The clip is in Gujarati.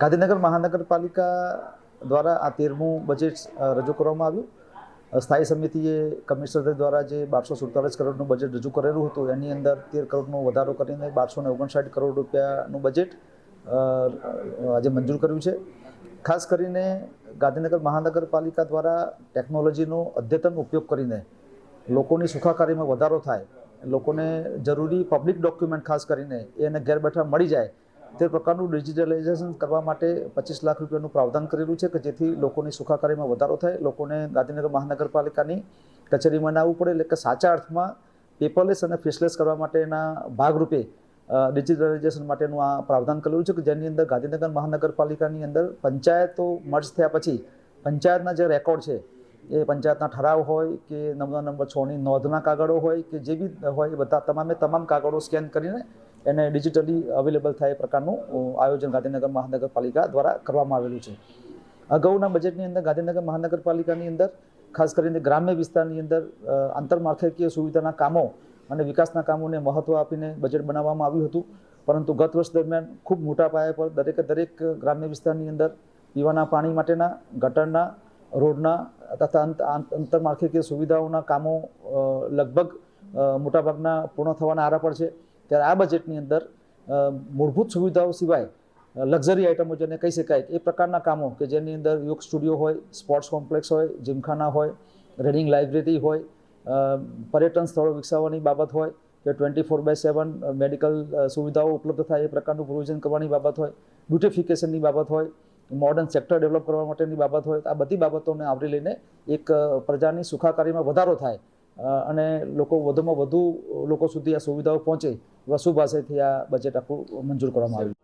ગાંધીનગર મહાનગરપાલિકા દ્વારા આ તેરમું બજેટ રજૂ કરવામાં આવ્યું. સ્થાયી સમિતિએ કમિશનર દ્વારા જે બારસો સુડતાલીસ કરોડનું બજેટ રજૂ કરેલું હતું, એની અંદર તેર કરોડનો વધારો કરીને બારસો ને ઓગણસાઠ કરોડ રૂપિયાનું બજેટ આજે મંજૂર કર્યું છે. ખાસ કરીને ગાંધીનગર મહાનગરપાલિકા દ્વારા ટેકનોલોજીનો અદ્યતન ઉપયોગ કરીને લોકોની સુખાકારીમાં વધારો થાય, લોકોને જરૂરી પબ્લિક ડોક્યુમેન્ટ ખાસ કરીને એને ઘેર બેઠા મળી જાય તે પ્રકારનું ડિજિટલાઇઝેશન કરવા માટે પચીસ લાખ રૂપિયાનું પ્રાવધાન કરેલું છે કે જેથી લોકોની સુખાકારીમાં વધારો થાય. લોકોને ગાંધીનગર મહાનગરપાલિકાની કચેરીમાં ના આવવું પડે. એટલે કે સાચા અર્થમાં પેપરલેસ અને ફેસલેસ કરવા માટેના ભાગરૂપે ડિજિટલાઇઝેશન માટેનું આ પ્રાવધાન કરેલું છે કે જેની અંદર ગાંધીનગર મહાનગરપાલિકાની અંદર પંચાયતો મર્જ થયા પછી પંચાયતના જે રેકોર્ડ છે, એ પંચાયતના ઠરાવ હોય કે નમૂના નંબર છની નોંધના કાગળો હોય કે જે બી હોય એ બધા તમામે તમામ કાગળો સ્કેન કરીને એને ડિજિટલી અવેલેબલ થાય એ પ્રકારનું આયોજન ગાંધીનગર મહાનગરપાલિકા દ્વારા કરવામાં આવેલું છે. અગાઉના બજેટની અંદર ગાંધીનગર મહાનગરપાલિકાની અંદર, ખાસ કરીને ગ્રામ્ય વિસ્તારની અંદર આંતરમાળખાકીય સુવિધાના કામો અને વિકાસના કામોને મહત્ત્વ આપીને બજેટ બનાવવામાં આવ્યું હતું. પરંતુ ગત વર્ષ દરમિયાન ખૂબ મોટા પાયા પર દરેકે દરેક ગ્રામ્ય વિસ્તારની અંદર પીવાના પાણી માટેના, ગટરના, રોડના તથા આંતરમાળખાકીય સુવિધાઓના કામો લગભગ મોટાભાગના પૂર્ણ થવાના આરા પર છે. ત્યારે આ બજેટની અંદર મૂળભૂત સુવિધાઓ સિવાય લક્ઝરી આઇટમો જેને કહી શકાય, એ પ્રકારના કામો કે જેની અંદર યોગ સ્ટુડિયો હોય સ્પોર્ટ્સ કોમ્પ્લેક્સ હોય જીમખાના હોય રીડિંગ લાઇબ્રેરી હોય પર્યટન સ્થળો વિકસાવવાની બાબત હોય, કે twenty four by seven medical સુવિધાઓ ઉપલબ્ધ થાય એ પ્રકારનું પ્રોવિઝન કરવાની બાબત હોય બ્યુટિફિકેશનની બાબત હોય મોડર્ન સેક્ટર ડેવલપ કરવા માટેની બાબત હોય, આ બધી બાબતોને આવરી લઈને એક પ્રજાની સુખાકારીમાં વધારો થાય અને લોકો વધુમાં વધુ લોકો સુધી આ સુવિધાઓ પહોંચે એવા શુભ આ બજેટ આખું મંજૂર કરવામાં આવ્યું